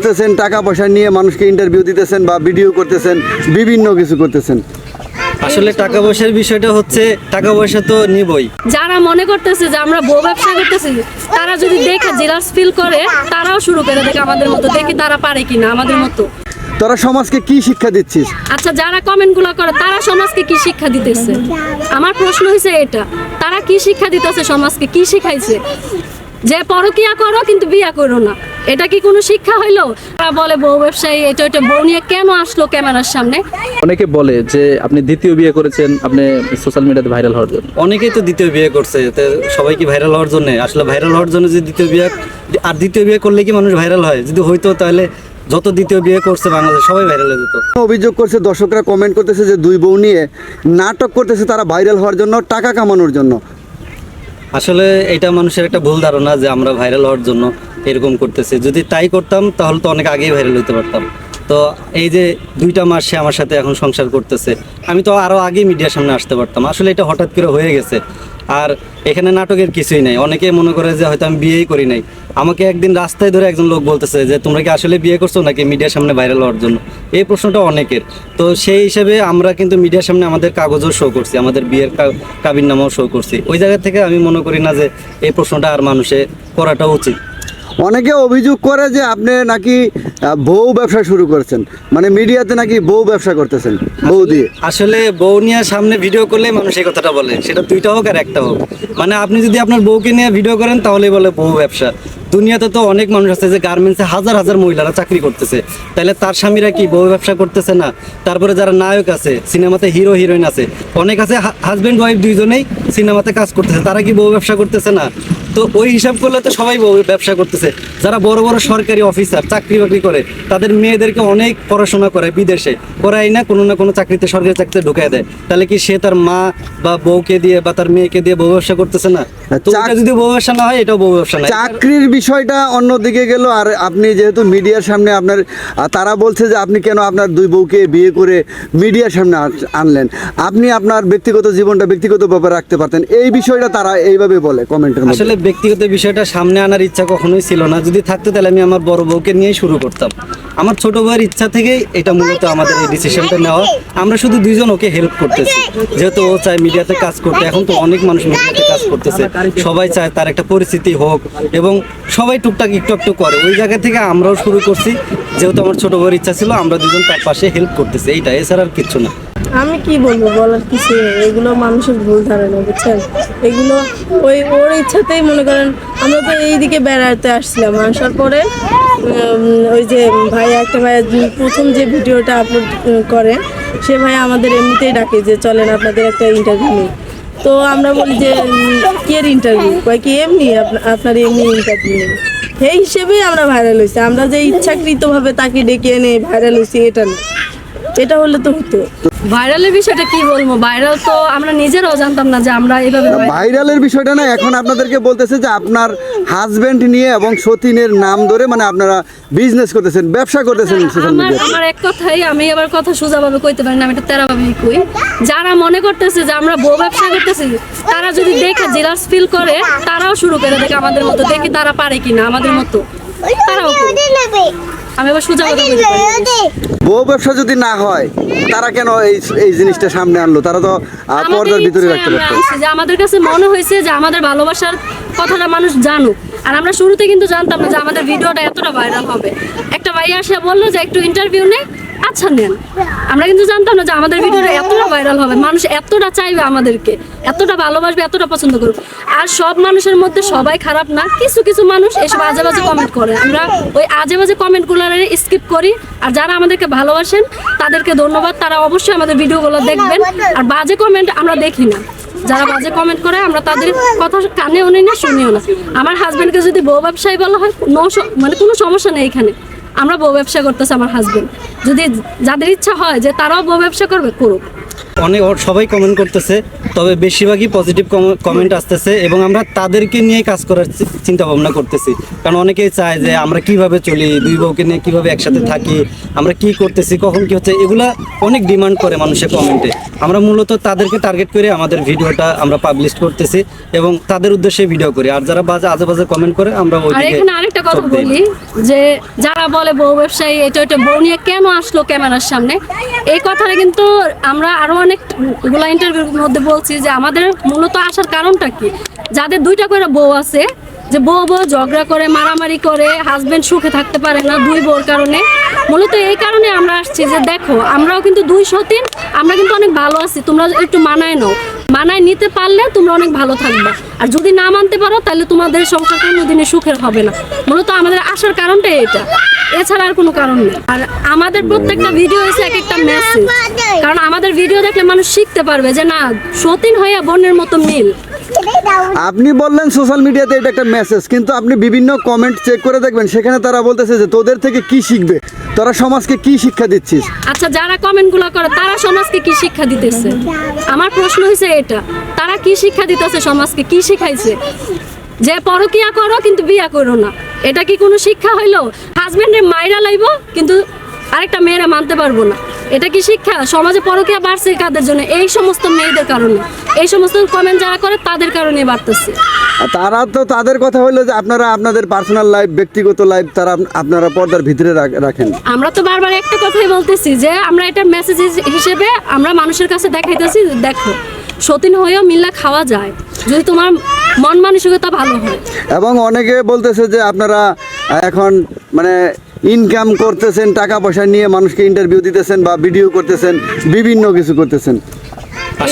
করতেছেন টাকা পয়সা নিয়ে মানুষকে ইন্টারভিউ দিতেছেন বা ভিডিও করতেছেন বিভিন্ন কিছু করতেছেন। আসলে টাকা পয়সার বিষয়টা হচ্ছে টাকা পয়সা তো নিবই। যারা মনে করতেছে যে আমরা বউ ব্যবসা করতেছি তারা যদি দেখে জেলাস ফিল করে তারাও শুরু করে দেখে আমাদের মতো দেখি তারা পারে কিনা আমাদের মতো। তোরা সমাজকে কি শিক্ষা দিচ্ছিস? আচ্ছা যারা কমেন্টগুলো করে তারা সমাজকে কি শিক্ষা দিতেছে? আমার প্রশ্ন হয়েছে এটা তারা কি শিক্ষা দিতেছে সমাজকে? কি শিখাইছে? যে পরকিয়া করো কিন্তু বিয়া করো না। এটা কি কোনো শিক্ষা হইল? তারা বলে বউ ব্যবসায়ী এটা এটা বউ নিয়ে কেন আসলো ক্যামেরার সামনে? অনেকে বলে যে আপনি দ্বিতীয় বিয়ে করেছেন আপনি সোশ্যাল মিডিয়াতে ভাইরাল হওয়ার জন্য। অনেকেই তো দ্বিতীয় বিয়ে করছে তো সবাই কি ভাইরাল হওয়ার জন্য? আসলে ভাইরাল হওয়ার জন্য যে দ্বিতীয় বিয়ে আর দ্বিতীয় বিয়ে করলে কি মানুষ ভাইরাল হয়? যদি হইতো তাহলে যত দ্বিতীয় বিয়ে করছে বাংলাদেশ সবাই ভাইরাল হয়ে যেত। অভিযোগ করছে দর্শকরা কমেন্ট করতেছে যে দুই বউ নিয়ে নাটক করতেছে তারা ভাইরাল হওয়ার জন্য টাকা কামানোর জন্য। আসলে এটা মানুষের একটা ভুল ধারণা যে আমরা ভাইরাল হওয়ার জন্য এরকম করতেছে। যদি তাই করতাম, তাহলে তো অনেক আগেই ভাইরাল হতে পারতাম। তো এই যে দুইটা মাস সে আমার সাথে এখন সংসার করতেছে, আমি তো আরও আগেই মিডিয়ার সামনে আসতে পারতাম। আসলে এটা হঠাৎ করে হয়ে গেছে। আর এখানে নাটকের কিছুই নাই। অনেকে মনে করে যে হয়তো আমি বিয়েই করি নাই। আমাকে একদিন রাস্তায় ধরে একজন লোক বলতেছে যে, তোমরা কি আসলে বিয়ে করছ নাকি মিডিয়ার সামনে ভাইরাল হওয়ার জন্য? এই প্রশ্নটা অনেকের। তো সেই হিসেবে আমরা কিন্তু মিডিয়ার সামনে আমাদের কাগজও শো করছি, আমাদের বিয়ের কাবিন নামাও শো করছি। ওই জায়গা থেকে আমি মনে করি না যে এই প্রশ্নটা আর মানুষে করাটা উচিত। অনেকে অভিযোগ করে যে আপনি নাকি বউ ব্যবসা শুরু করেছেন। মানে মিডিয়াতে নাকি বউ ব্যবসা করতেছেন, বউ দিয়ে। আসলে বউ নিয়ে সামনে ভিডিও করলে মানুষ এই কথাটা বলে, সেটা দুইটা হোক আর একটা হোক। মানে আপনি যদি আপনার বউকে নিয়ে ভিডিও করেন তাহলে বলে বউ ব্যবসা। দুনিয়াতে তো অনেক মানুষ আছে যে গার্মেন্টসে হাজার হাজার মহিলারা চাকরি করতেছে। তাহলে তার স্বামীরা কি বউ ব্যবসা করতেছে না? তারপরে যারা নায়ক আছে, সিনেমাতে হিরো হিরোইন আছে, অনেক আছে হাজব্যান্ড ওয়াইফ দুইজনেই সিনেমাতে কাজ করতেছে, তারা কি বউ ব্যবসা করতেছে না? তো ওই হিসাব করলে তো সবাই ব্যবসা করতেছে। যারা বড় বড় সরকারি অফিসার চাকরি বাকরি করে তাদের মেয়েদেরকে অনেক পড়াশোনা করে বিদেশে। করাই না কোনো না কোনো চাকরিতে সরকারি চাকরিতে ঢুকাই দেয়। তাহলে কি সে তার মা বা বউকে দিয়ে বা তার মেয়েকে দিয়ে বউ ব্যবসা করতেছে না? তো যদি বউ ব্যবসা না হয় এটাও বউ ব্যবসা না। চাকরির বিষয়টা অন্যদিকে গেল আর আপনি যেহেতু মিডিয়ার সামনে আপনার তারা বলছে যে আপনি কেন আপনার দুই বউকে বিয়ে করে মিডিয়ার সামনে আনলেন? আপনি আপনার ব্যক্তিগত জীবনটা ব্যক্তিগতভাবে রাখতে পারতেন। এই বিষয়টা তারা এইভাবে বলে কমেন্টের মধ্যে। আসলে ব্যক্তিগত বিষয়টা সামনে আনার ইচ্ছা কখনোই ছিল না। যদি থাকতো তাহলে আমি আমার বড় বউকে নিয়েই শুরু করতাম। আমার ছোট ভাইয়ের ইচ্ছা থেকেই এটা মূলত আমাদের এই ডিসিশনটা নেওয়া। আমরা শুধু দুইজন ওকে হেল্প করতেছি। যেহেতু ও চায় মিডিয়াতে কাজ করতে, এখন তো অনেক মানুষ মিডিয়াতে কাজ করতেছে। সবাই চায় তার একটা পরিস্থিতি হোক এবং সবাই টুকটাক একটু একটু করে। ওই জায়গা থেকে আমরাও শুরু করছি। যেহেতু আমার ছোট ভাইয়ের ইচ্ছা ছিল, আমরা দুজন তার পাশে হেল্প করতেছি। এইটা এছাড়া আর কিচ্ছু না। আমি কি বলব বলার কিছু এগুলো মানুষের ভুল ধারণা, বুঝছেন? এগুলো ওই ওর ইচ্ছাতেই মনে করেন, আমরা তো এইদিকে বেড়াতে আসছিলাম। আসার পরে ওই যে ভাই একটা ভাই প্রথম যে ভিডিওটা আপলোড করে, সে ভাই আমাদের এমনিতেই ডাকে যে, চলেন আপনাদের একটা ইন্টারভিউ নিই। তো আমরা বলি যে কের ইন্টারভিউ কয় কি, এমনি আপনার এমনি ইন্টারভিউ নেই। সেই হিসেবেই আমরা ভাইরাল হয়েছি। আমরা যে ইচ্ছাকৃতভাবে তাকে ডেকে এনে ভাইরাল হয়েছি, এটা না। এটা হলে তো হতো। ভাইরালের বিষয়টা কি বলব? ভাইরাল তো আমরা নিজেরাও জানতাম না যে আমরা এইভাবে ভাইরালের বিষয়টা না এখন আপনাদেরকে বলতেছে যে আপনার হাজবেন্ড নিয়ে এবং সতীনের নাম ধরে মানে আপনারা বিজনেস করতেছেন ব্যবসা করতেছেন সোশ্যাল আমার মিডিয়াতে আমার এক কথাই আমি এবার কথা সোজাভাবে কইতে পারি না আমি এটা তেরাভাবেই কই। যারা মনে করতেছে যে আমরা বউ ব্যবসা করতেছি তারা যদি দেখে জেলাস ফিল করে তারাও শুরু করে দেখে আমাদের মতো দেখি তারা পারে কিনা আমাদের মতো। তারাও। আমি এবার সোজা কথা কইতে বউ ব্যবসা যদি না হয় তারা কেন এই এই জিনিসটা সামনে আনলো? তারা তো পর্দার ভিতরে রাখতে পারতো। যে আমাদের কাছে মনে হয়েছে যে আমাদের ভালোবাসার কথাটা মানুষ জানুক। আর আমরা শুরুতে কিন্তু জানতাম না যে আমাদের ভিডিওটা এতটা ভাইরাল হবে। একটা ভাই আসে বলল যে একটু ইন্টারভিউ নে আচ্ছা নেন। আমরা কিন্তু জানতাম না যে আমাদের ভিডিওটা এতটা ভাইরাল হবে। মানুষ এতটা চাইবে আমাদেরকে, এতটা ভালোবাসবে, এতটা পছন্দ করবে আর সব মানুষের মধ্যে সবাই খারাপ না। কিছু কিছু মানুষ এসব আজে বাজে কমেন্ট করে। আমরা ওই আজে বাজে কমেন্টগুলো স্কিপ করি। আর যারা আমাদেরকে ভালোবাসেন, তাদেরকে ধন্যবাদ। তারা অবশ্যই আমাদের ভিডিওগুলো দেখবেন। আর বাজে কমেন্ট আমরা দেখি না। যারা বাজে কমেন্ট করে, আমরা তাদের কথা কানেও নেই না, শুনিও না। আমার হাজবেন্ডকে যদি বউ ব্যবসায়ী বলা হয় মানে কোনো সমস্যা নেই এখানে। আমরা বউ ব্যবসা করতেছি আমার হাজবেন্ড যদি যাদের ইচ্ছা হয় যে তারাও বউ ব্যবসা করবে, করুক। অনেক সবাই কমেন্ট করতেছে তবে বেশিরভাগই পজিটিভ কমেন্ট আসতেছে এবং আমরা তাদেরকে নিয়ে কাজ করার চিন্তা ভাবনা করতেছি। কারণ অনেকেই চায় যে আমরা কীভাবে চলি দুই বউকে নিয়ে কীভাবে একসাথে থাকি আমরা কি করতেছি কখন কি হচ্ছে এগুলা অনেক ডিমান্ড করে মানুষের কমেন্টে আমরা মূলত তাদেরকে টার্গেট করে আমাদের ভিডিওটা আমরা পাবলিশ করতেছি এবং তাদের উদ্দেশ্যে ভিডিও করি। আর যারা বাজে আজে বাজে কমেন্ট করে আমরা ওই আর এখানে আরেকটা কথা বলি যে যারা বলে বউ ব্যবসায়ী এটা ওইটা বউ নিয়ে কেন আসলো ক্যামেরার সামনে? এই কথাটা কিন্তু আমরা আরও অনেকগুলো ইন্টারভিউর মধ্যে বলছি যে আমাদের মূলত আসার কারণটা কি? যাদের দুইটা করে বউ আছে, যে বউ বউ ঝগড়া করে, মারামারি করে হাজবেন্ড সুখে থাকতে পারে না দুই বউর কারণে, মূলত এই কারণে আমরা আসছি যে দেখো, আমরাও কিন্তু দুই সতীন, আমরা কিন্তু অনেক ভালো আছি, তোমরা একটু মানায় নাও। মানায় নিতে পারলে তোমরা অনেক ভালো থাকবে। আর যদি না মানতে পারো, তাহলে তোমাদের সংসার কোনোদিনই সুখের হবে না। মূলত আমাদের আসার কারণটাই এটা। এছাড়া আর কোনো কারণ নেই। আর আমাদের প্রত্যেকটা ভিডিও হচ্ছে এক একটা মেসেজ কারণ আমাদের ভিডিও দেখলে মানুষ শিখতে পারবে যে না, সতীন হইয়া বোনের মতো মিল। আপনি বললেন সোশ্যাল মিডিয়াতে এটা একটা মেসেজ কিন্তু আপনি বিভিন্ন কমেন্ট চেক করে দেখবেন সেখানে তারা বলতেছে যে তোদের থেকে কি শিখবে? তোরা সমাজকে কি শিক্ষা দিচ্ছিস? আচ্ছা যারা কমেন্টগুলো করে তারা সমাজকে কি শিক্ষা দিতেছে? আমার প্রশ্ন হয়েছে এটা তারা কি শিক্ষা দিতেছে সমাজকে? কি শিখাইছে? যে পরকিয়া করো কিন্তু বিয়া করো না। এটা কি কোনো শিক্ষা হইল? হাজবেন্ডের মায়েরা লাইব কিন্তু আরেকটা মেয়েরা মানতে পারব না। এটা কি শিক্ষা? সমাজে পরকিয়া বাড়ছে কাদের জন্য? এই সমস্ত মেয়েদের কারণে। এই সমস্ত কমেন্ট যারা করে তাদের কারণে বাড়তেছে। তারা তো তাদের কথা হলো যে আপনারা আপনাদের পার্সোনাল লাইফ ব্যক্তিগত লাইফ তারা আপনারা পর্দার ভিতরে রাখ- রাখেন। আমরা তো বারবার একটা কথাই বলতেছি যে আমরা এটা মেসেজ হিসেবে আমরা মানুষের কাছে দেখাইতেছি দেখো সতীন হয়েও মিল্লা খাওয়া যায়। যদি তোমার মন মানসিকতা ভালো হয়। এবং অনেকে বলতেছে যে আপনারা এখন মানে ইনকাম করতেছেন টাকা পয়সা নিয়ে মানুষকে ইন্টারভিউ দিতেছেন বা ভিডিও করতেছেন বিভিন্ন কিছু করতেছেন।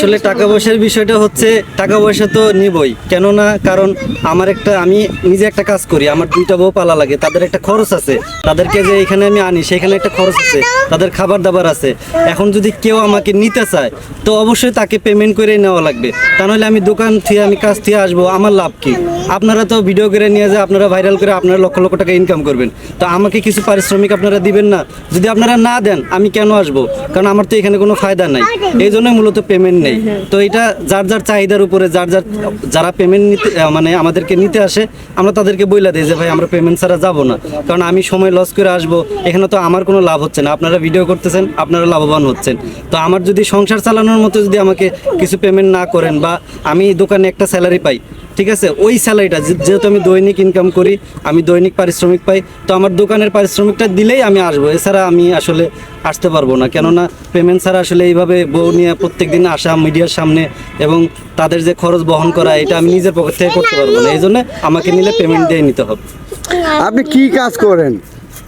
আসলে টাকা পয়সার বিষয়টা হচ্ছে টাকা পয়সা তো নিবই। কেননা কারণ আমার একটা আমি নিজে একটা কাজ করি আমার দুইটা বউ পালা লাগে তাদের একটা খরচ আছে। তাদেরকে যে এখানে আমি আনি সেখানে একটা খরচ আছে তাদের খাবার দাবার আছে। এখন যদি কেউ আমাকে নিতে চায় তো অবশ্যই তাকে পেমেন্ট করে নেওয়া লাগবে। তা নাহলে আমি দোকান থেকে আমি কাজ থেকে আসব আমার লাভ কি? আপনারা তো ভিডিও করে নিয়ে যায় আপনারা ভাইরাল করে আপনারা লক্ষ লক্ষ টাকা ইনকাম করবেন। তো আমাকে কিছু পারিশ্রমিক আপনারা দিবেন না। যদি আপনারা না দেন আমি কেন আসব? কারণ আমার তো এখানে কোনো ফায়দা নাই। এই জন্য মূলত পেমেন্ট নেই। তো এটা যার যার চাহিদার উপরে যার যার যারা পেমেন্ট নিতে মানে আমাদেরকে নিতে আসে আমরা তাদেরকে বইলা দিই যে ভাই আমরা পেমেন্ট ছাড়া যাব না। কারণ আমি সময় লস করে আসব এখানে তো আমার কোনো লাভ হচ্ছে না। আপনারা ভিডিও করতেছেন আপনারা লাভবান হচ্ছেন। তো আমার যদি সংসার চালানোর মতো যদি আমাকে কিছু পেমেন্ট না করেন বা আমি দোকানে একটা স্যালারি পাই ঠিক আছে? ওই স্যালারিটা যেহেতু আমি দৈনিক ইনকাম করি, আমি দৈনিক পারিশ্রমিক পাই, তো আমার দোকানের পারিশ্রমিকটা দিলেই আমি আসব। এছাড়া আমি আসলে আসতে পারব না। কেননা পেমেন্ট ছাড়া আসলে এইভাবে বউ নিয়ে প্রত্যেক দিন আসা মিডিয়ার সামনে এবং তাদের যে খরচ বহন করা, এটা আমি নিজের পকেট থেকে করতে পারব না। এই জন্য আমাকে নিলে পেমেন্ট দিয়ে নিতে হবে। আপনি কি কাজ করেন?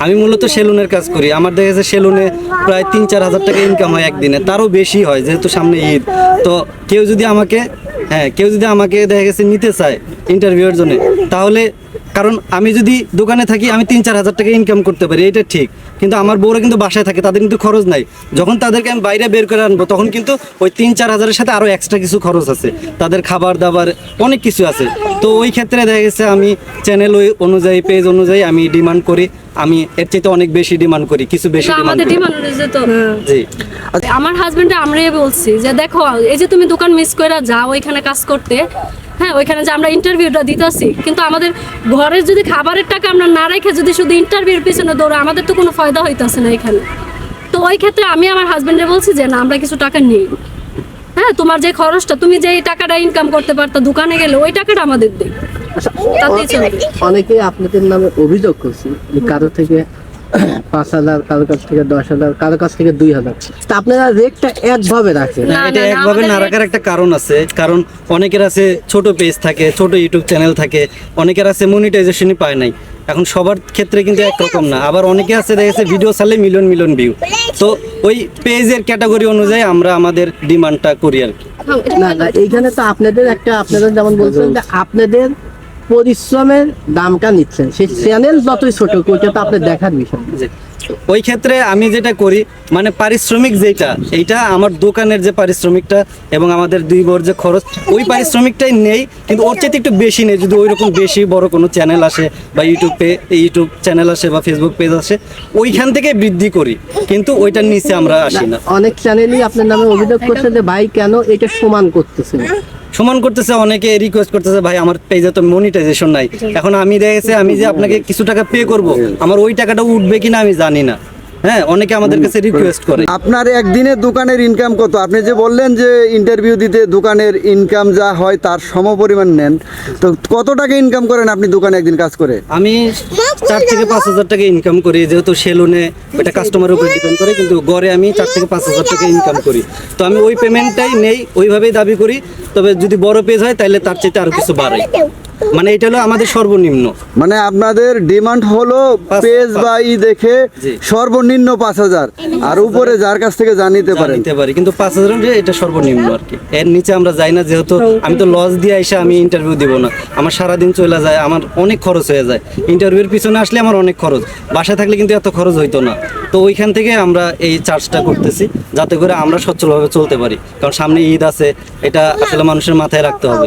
আমি মূলত সেলুনের কাজ করি। আমার দেখা যাচ্ছে সেলুনে প্রায় তিন, চার হাজার টাকা ইনকাম হয় একদিনে। তারও বেশি হয়, যেহেতু সামনে ঈদ। তো কেউ যদি আমাকে হ্যাঁ কেউ যদি আমাকে দেখা গেছে নিতে চায় ইন্টারভিউয়ের জন্য, তাহলে কারণ আমি যদি দোকানে থাকি আমি তিন চার হাজার টাকা ইনকাম করতে পারি এটা ঠিক। কিন্তু আমার বউরা কিন্তু বাসায় থাকে তাদের কিন্তু খরচ নাই। যখন তাদেরকে আমি বাইরে বের করে আনব তখন কিন্তু ওই তিন চার হাজারের সাথে আরও এক্সট্রা কিছু খরচ আছে। তাদের খাবার দাবার অনেক কিছু আছে। তো ওই ক্ষেত্রে দেখা গেছে আমি চ্যানেল ওই অনুযায়ী পেজ অনুযায়ী আমি ডিমান্ড করি। আমি এর চাইতে অনেক বেশি ডিমান্ড করি কিছু বেশি ডিমান্ড তো। জি। আমার হাজবেন্ডে আমরাই বলছি যে দেখো এই যে তুমি দোকান মিস করে যাও ওইখানে কাজ করতে হ্যাঁ ওইখানে যে আমরা ইন্টারভিউটা দিতেছি। কিন্তু আমাদের ঘরের যদি খাবারের টাকা আমরা না রেখে যদি শুধু ইন্টারভিউর পিছনে দৌড়ে আমাদের তো কোনো ফায়দা হইতেছে না এখানে। তো ওই ক্ষেত্রে আমি আমার হাজবেন্ডে বলছি যে না আমরা কিছু টাকা নিই। হ্যাঁ তোমার যে খরচটা তুমি যে টাকাটা ইনকাম করতে পারতো দোকানে গেলে ওই টাকাটা আমাদের দিই অনেকে আপনাদের নামে অভিযোগ করছে কারও থেকে পাঁচ হাজার কারও কাছ থেকে দশ হাজার কারও কাছ থেকে দুই হাজার। তা আপনারা রেটটা একভাবে রাখেন। না, এটা একভাবে না আমাদের- রাখার একটা কারণ আছে। কারণ অনেকের আছে ছোট পেজ থাকে ছোট ইউটিউব চ্যানেল থাকে অনেকের আছে মনিটাইজেশনই পায় নাই। এখন সবার ক্ষেত্রে কিন্তু একরকম না। আবার অনেকে আছে দেখেছে ভিডিও ছাড়লে মিলিয়ন মিলিয়ন ভিউ তো ওই পেজের ক্যাটাগরি অনুযায়ী আমরা আমাদের ডিমান্ডটা করি আর কি। না না এইখানে তো আপনাদের একটা আপনারা যেমন বলছেন যে আপনাদের পরিশ্রমের দামটা নিচ্ছেন। সেই চ্যানেল যতই ছোট ওইটা তো আপনি দেখার বিষয়। ওই ক্ষেত্রে আমি যেটা করি মানে পারিশ্রমিক যেটা এইটা আমার দোকানের যে পারিশ্রমিকটা এবং আমাদের দুই বর যে খরচ ওই পারিশ্রমিকটাই নেই কিন্তু ওর চাইতে একটু বেশি নেই। যদি ওইরকম বেশি বড় কোনো চ্যানেল আসে বা ইউটিউব পে ইউটিউব চ্যানেল আসে বা ফেসবুক পেজ আসে ওইখান থেকে বৃদ্ধি করি। কিন্তু ওইটার নিচে আমরা আসি না। অনেক চ্যানেলই আপনার নামে অভিযোগ করছে যে ভাই কেন এটা সমান করতেছে সমান করতেছে অনেকে রিকোয়েস্ট করতেছে ভাই আমার পেজে তো মনিটাইজেশন নাই। এখন আমি দেখেছি আমি যে আপনাকে কিছু টাকা পে করব আমার ওই টাকাটা উঠবে কিনা আমি জানি না। হ্যাঁ অনেকে আমাদের কাছে রিকোয়েস্ট করে। আপনার একদিনে দোকানের ইনকাম কত? আপনি যে বললেন যে ইন্টারভিউ দিতে দোকানের ইনকাম যা হয় তার সমপরিমাণ নেন তো কত টাকা ইনকাম করেন আপনি দোকানে একদিন কাজ করে? আমি চার থেকে পাঁচ হাজার টাকা ইনকাম করি যেহেতু সেলুনে এটা কাস্টমারের উপর ডিপেন্ড করে কিন্তু গড়ে আমি চার থেকে পাঁচ হাজার টাকা ইনকাম করি। তো আমি ওই পেমেন্টটাই নেই ওইভাবেই দাবি করি তবে যদি বড় পেজ হয় তাহলে তার চাইতে আরও কিছু বাড়াই মানে এটা হলো আমাদের সর্বনিম্ন। মানে আপনাদের ডিমান্ড হলো পেজ বা ই দেখে সর্বনিম্ন পাঁচ হাজার। আর উপরে যার কাছ থেকে জানিতে পারেন। নিতে পারি কিন্তু পাঁচ হাজার এটা সর্বনিম্ন আর কি। এর নিচে আমরা যাই না যেহেতু আমি তো লস দিয়ে এসে আমি ইন্টারভিউ দিব না। আমার সারাদিন চলে যায় আমার অনেক খরচ হয়ে যায়। ইন্টারভিউর পিছনে আসলে আমার অনেক খরচ। বাসায় থাকলে কিন্তু এত খরচ হইতো না। তো ওইখান থেকে আমরা এই চার্জটা করতেছি যাতে করে আমরা সচ্ছলভাবে চলতে পারি। কারণ সামনে ঈদ আছে এটা আসলে মানুষের মাথায় রাখতে হবে।